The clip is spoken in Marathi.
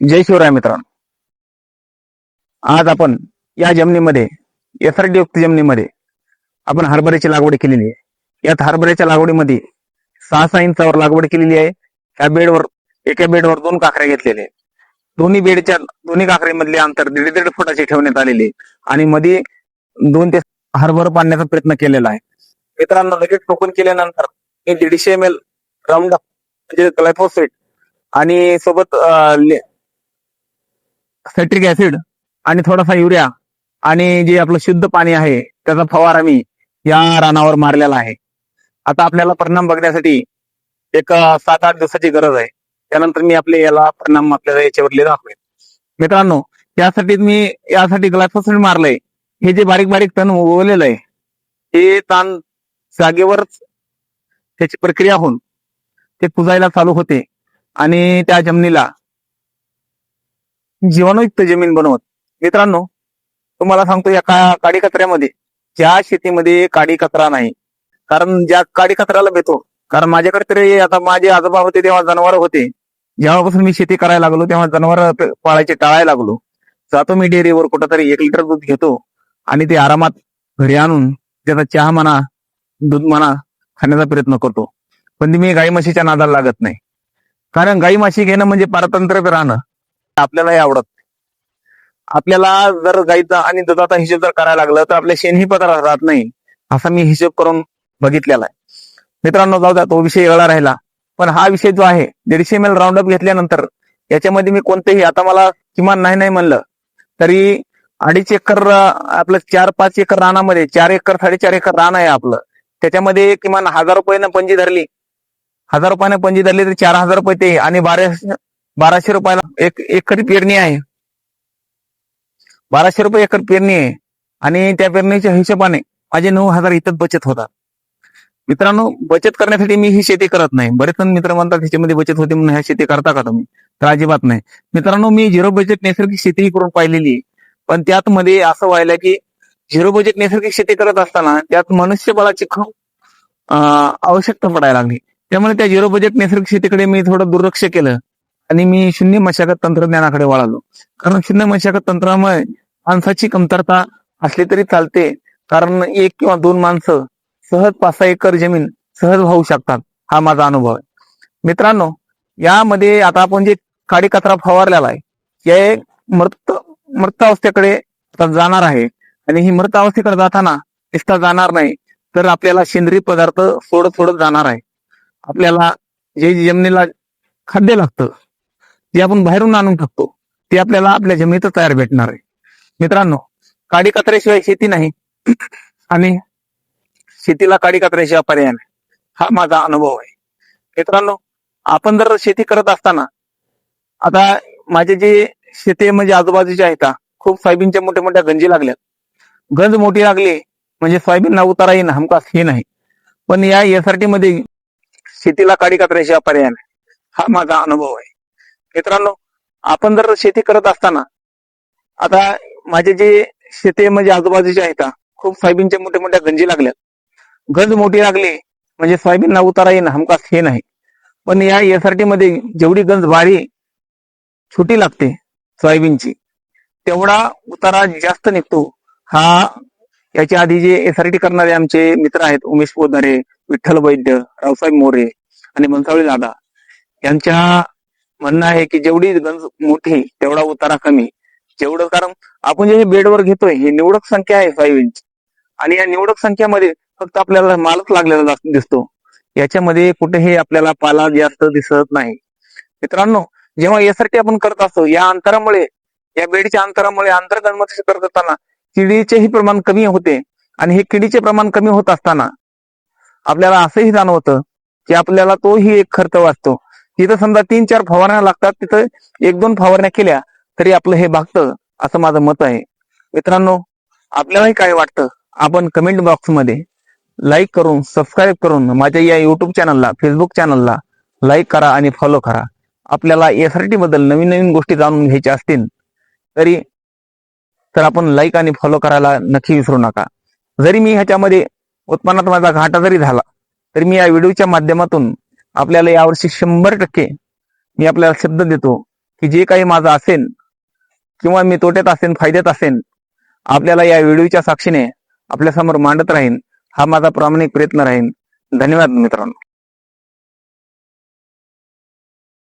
जय शिवराय मित्रांनो. आज आपण या जमिनीमध्ये एसआरडी युक्त जमिनीमध्ये आपण हरभऱ्याची लागवड केलेली आहे. यात हरभऱ्याच्या लागवडीमध्ये सहा सहा इंचावर लागवड केलेली आहे. ह्या बेडवर एका बेडवर दोन काकऱ्या घेतलेले आहेत. दोन्ही बेडच्या दोन्ही काकरीमधले अंतर दीड दीड फुटाचे ठेवण्यात आलेले आणि मध्ये दोन ते हरभर पाडण्याचा प्रयत्न केलेला आहे. मित्रांनो लगेच टोकन केल्यानंतर हे दीडशे एम एल राऊंड म्हणजे ग्लायफोसेट आणि सोबत सेट्रिक ऍसिड आणि थोडासा युरिया आणि जे आपलं शुद्ध पाणी आहे त्याचा फवारा मी या रानावर मारलेला आहे. आता आपल्याला परिणाम बघण्यासाठी एक सात आठ दिवसाची गरज आहे. त्यानंतर मी आपले याला परिणाम आपल्याला याच्यावरले दाखवेन. मित्रांनो यासाठी मी यासाठी ग्लायफोसेट मारलंय. हे जे बारीक बारीक तण उगवलेलं आहे हे ताण जागेवरच त्याची प्रक्रिया होऊन ते कुजायला चालू होते. आणि त्या जमिनीला जीवाणुयुक्त जमीन बनवत. मित्रांनो तुम्हाला सांगतो या का काडी कचऱ्यामध्ये. ज्या शेतीमध्ये काडी कचरा नाही. कारण ज्या काडी कचऱ्याला भेटतो कारण माझ्याकडे तरी आता माझे आजोबा होते तेव्हा जनावर होते. जेव्हापासून मी शेती करायला लागलो तेव्हा जनावर पाळायचे टाळायला लागलो. जातो मी डेअरीवर कुठंतरी एक लिटर दूध घेतो. आणि ते आरामात घरी आणून त्याचा चहा म्हणा दूध म्हणा खाण्याचा प्रयत्न करतो. पण मी गाई म्हशीच्या नादाला लागत नाही. कारण गाई म्हशी घेणं म्हणजे पारतंत्र राहणं. आपल्यालाही आवडत आपल्याला जर गाईचा आणि दुधाचा हिशोब जर करायला लागलं तर आपल्या शेणही पत्र राहत नाही असा मी हिशोब करून बघितलेला आहे. मित्रांनो जाऊ द्या तो विषय वेगळा राहिला. पण हा विषय जो आहे दीडशे मेल राऊंडअप घेतल्यानंतर याच्यामध्ये मी कोणतेही आता मला किमान नाही नाही म्हणलं तरी अडीच एकर आपलं चार पाच एकर रानामध्ये चार एकर साडेचार एकर रान आहे आपलं. त्याच्यामध्ये किमान हजार रुपयानं पंजी धरली. हजार रुपयाने पंजी धरली तर चार हजार रुपये ते आणि बारा बाराशे रुपयाला एक एकरी पेरणी आहे. बाराशे रुपये एकर पेरणी आहे. आणि त्या पेरणीच्या हिशोबाने माझे नऊ हजार इथं बचत होतात. मित्रांनो बचत करण्यासाठी मी ही शेती करत नाही. बरेच जण मित्र म्हणतात ह्याच्यामध्ये बचत होते म्हणून ह्या शेती करता का तुम्ही? तर अजिबात नाही. मित्रांनो मी झिरो बजेट नैसर्गिक शेती करून पाहिलेली पण त्यात मध्ये असं व्हायला की झिरो बजेट नैसर्गिक शेती करत असताना त्यात मनुष्यबळाची खूप आवश्यकता पडायला लागली. त्यामुळे त्या झिरो बजेट नैसर्गिक शेतीकडे मी थोडं दुर्लक्ष केलं. आणि मी शून्य मशागत तंत्रज्ञानाकडे वळालो. कारण शून्य मशागत तंत्रामुळे माणसाची कमतरता असली तरी चालते. कारण एक किंवा दोन माणसं सहज पाच सहा एकर जमीन सहज वाहू शकतात. हा माझा अनुभव आहे. मित्रांनो यामध्ये आता आपण जे काडी कचरा फवारलेला आहे या मृत मृत अवस्थेकडे जाणार आहे. आणि ही मृत अवस्थेकडे जाताना नुसता जाणार नाही तर आपल्याला सेंद्रिय पदार्थ सोडत सोडत जाणार आहे. आपल्याला जे जमिनीला खाद्य लागतं जे आपण बाहेरून आणून टाकतो. ते आपल्याला आपल्या जमिनीतच तयार भेटणार आहे. मित्रांनो काडी कचऱ्याशिवाय शेती नाही. आणि शेतीला काडी कचऱ्याशिवाय पर्याय नाही. हा माझा अनुभव आहे. मित्रांनो आपण जर शेती करत असताना आता माझे जे शेती म्हणजे आजूबाजूचे आहेत खूप सोयाबीनच्या मोठ्या मोठ्या गंजी लागल्यात. गंज मोठी लागली म्हणजे सोयाबीनला उतारा येईन हमकास हे नाही. पण या एसआरटी मध्ये शेतीला काडी कचऱ्याशिवाय पर्याय नाही. हा माझा अनुभव आहे. मित्रांनो आपण जर शेती करत असताना आता माझे जे शेती म्हणजे आजूबाजूचे आहेत खूप सोयाबीनच्या मोठ्या मोठ्या गंजी लागल्यात गंज मोठी लागली म्हणजे सोयाबीनला उतारा येईन हमखास हे नाही. पण या एसआरटी मध्ये जेवढी गंज भारी छोटी लागते सोयाबीनची तेवढा उतारा जास्त निघतो. हा याच्या आधी जे एसआरटी करणारे आमचे मित्र आहेत उमेश पोदारे विठ्ठल वैद्य रावसाहेब मोरे आणि मनसावळी दादा यांच्या म्हणणं आहे की जेवढी गंज मोठी तेवढा उतारा कमी जेवढं कारण आपण जे बेडवर घेतोय ही निवडक संख्या आहे फाईव्ह इंच आणि या निवडक संख्यामध्ये फक्त आपल्याला मालच लागलेला दिसतो. याच्यामध्ये कुठेही आपल्याला पाला जास्त दिसत नाही. मित्रांनो जेव्हा यासाठी आपण करत असतो या अंतरामुळे या बेडच्या अंतरामुळे आंतरगणमत करत असताना किडीचेही प्रमाण कमी होते आणि हे किडीचे प्रमाण कमी होत असताना आपल्याला असंही जाणवतं की आपल्याला तोही एक खर्च वाचतो. तिथं समजा तीन चार फवारण्या लागतात तिथं एक दोन फवारण्या केल्या तरी आपलं हे भागतं असं माझं मत आहे. मित्रांनो आपल्यालाही काय वाटतं? आपण कमेंट बॉक्समध्ये लाईक करून सबस्क्राईब करून माझ्या या युट्यूब चॅनलला फेसबुक चॅनलला लाईक करा आणि फॉलो करा. आपल्याला एसआरटी बद्दल नवीन नवीन गोष्टी जाणून घ्यायच्या असतील तरी तर आपण लाईक आणि फॉलो करायला नक्की विसरू नका. जरी मी ह्याच्यामध्ये उत्पन्नात माझा घाटा जरी झाला तरी मी या व्हिडिओच्या माध्यमातून आपल्याला यावर्षी शंभर टक्के मी आपल्याला शब्द देतो की जे काही माझं असेल किंवा मी तोट्यात असेल फायद्यात असेन आपल्याला या व्हिडिओच्या साक्षीने आपल्यासमोर मांडत राहीन हा माझा प्रामाणिक प्रयत्न राहीन. धन्यवाद मित्रांनो.